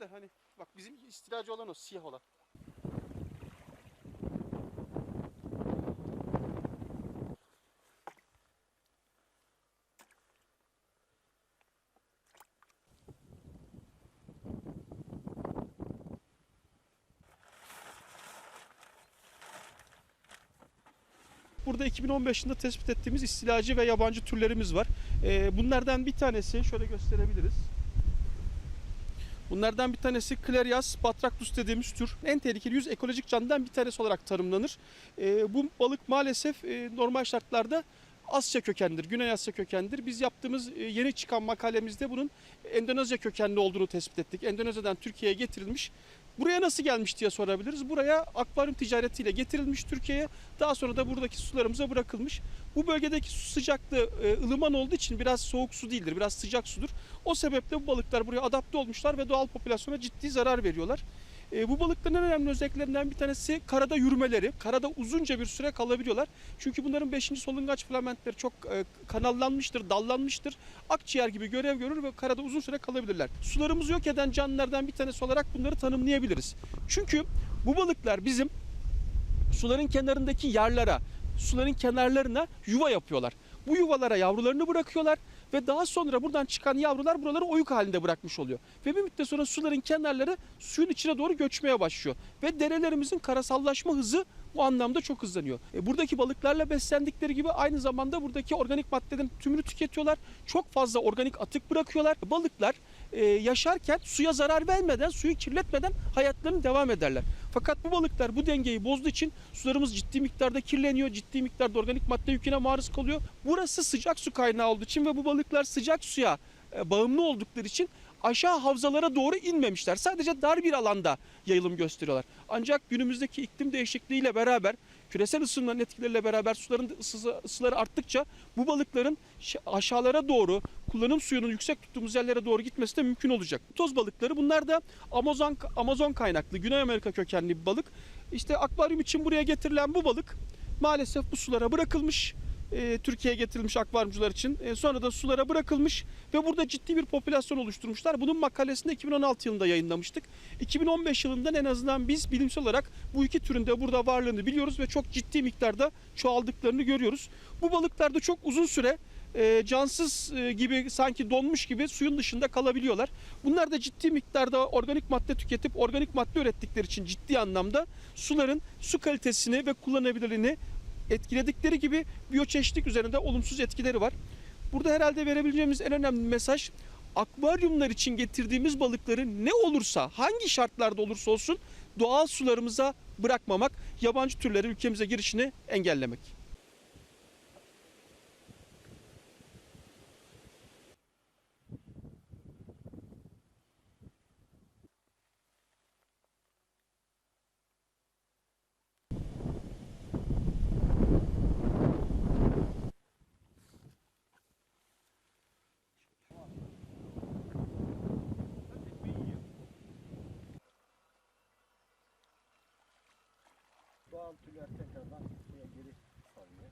de hani bak bizim istilacı olan o siyah olan. Burada 2015 yılında tespit ettiğimiz istilacı ve yabancı türlerimiz var. Ee, bunlardan bir tanesi şöyle gösterebiliriz. Bunlardan bir tanesi Clarias batractus dediğimiz tür. En tehlikeli 100 ekolojik canlıdan bir tanesi olarak tanımlanır. Ee, bu balık maalesef e, normal şartlarda Asya kökenlidir, Güney Asya kökenlidir. Biz yaptığımız e, yeni çıkan makalemizde bunun Endonezya kökenli olduğunu tespit ettik. Endonezya'dan Türkiye'ye getirilmiş. Buraya nasıl gelmiş diye sorabiliriz. Buraya akvaryum ticaretiyle getirilmiş Türkiye'ye. Daha sonra da buradaki sularımıza bırakılmış. Bu bölgedeki su sıcaklığı e, ılıman olduğu için biraz soğuk su değildir, biraz sıcak sudur. O sebeple bu balıklar buraya adapte olmuşlar ve doğal popülasyona ciddi zarar veriyorlar. E, bu balıkların en önemli özelliklerinden bir tanesi karada yürümeleri. Karada uzunca bir süre kalabiliyorlar. Çünkü bunların 5. solungaç filamentleri çok e, kanallanmıştır, dallanmıştır. Akciğer gibi görev görür ve karada uzun süre kalabilirler. Sularımızı yok eden canlılardan bir tanesi olarak bunları tanımlayabiliriz. Çünkü bu balıklar bizim suların kenarındaki yerlere, suların kenarlarına yuva yapıyorlar. Bu yuvalara yavrularını bırakıyorlar ve daha sonra buradan çıkan yavrular buraları oyuk halinde bırakmış oluyor. Ve bir müddet sonra suların kenarları suyun içine doğru göçmeye başlıyor. Ve derelerimizin karasallaşma hızı bu anlamda çok hızlanıyor. E, buradaki balıklarla beslendikleri gibi aynı zamanda buradaki organik maddelerin tümünü tüketiyorlar. Çok fazla organik atık bırakıyorlar. Balıklar e, yaşarken suya zarar vermeden, suyu kirletmeden hayatlarını devam ederler. Fakat bu balıklar bu dengeyi bozduğu için sularımız ciddi miktarda kirleniyor, ciddi miktarda organik madde yüküne maruz kalıyor. Burası sıcak su kaynağı olduğu için ve bu balıklar sıcak suya e, bağımlı oldukları için aşağı havzalara doğru inmemişler. Sadece dar bir alanda yayılım gösteriyorlar. Ancak günümüzdeki iklim değişikliğiyle beraber küresel ısınmanın etkileriyle beraber suların ısısı, ısıları arttıkça bu balıkların aşağılara doğru kullanım suyunun yüksek tuttuğumuz yerlere doğru gitmesi de mümkün olacak. Toz balıkları bunlar da Amazon Amazon kaynaklı Güney Amerika kökenli bir balık. İşte akvaryum için buraya getirilen bu balık maalesef bu sulara bırakılmış. E, Türkiye'ye getirilmiş akvaryumcular için. E, sonra da sulara bırakılmış ve burada ciddi bir popülasyon oluşturmuşlar. Bunun makalesini 2016 yılında yayınlamıştık. 2015 yılından en azından biz bilimsel olarak bu iki türün de burada varlığını biliyoruz ve çok ciddi miktarda çoğaldıklarını görüyoruz. Bu balıklar da çok uzun süre e, cansız e, gibi sanki donmuş gibi suyun dışında kalabiliyorlar. Bunlar da ciddi miktarda organik madde tüketip organik madde ürettikleri için ciddi anlamda suların su kalitesini ve kullanılabilirliğini etkiledikleri gibi biyoçeşitlik üzerinde olumsuz etkileri var. Burada herhalde verebileceğimiz en önemli mesaj akvaryumlar için getirdiğimiz balıkları ne olursa hangi şartlarda olursa olsun doğal sularımıza bırakmamak, yabancı türlerin ülkemize girişini engellemek. Doğal türler tekrardan suya geri salıyor.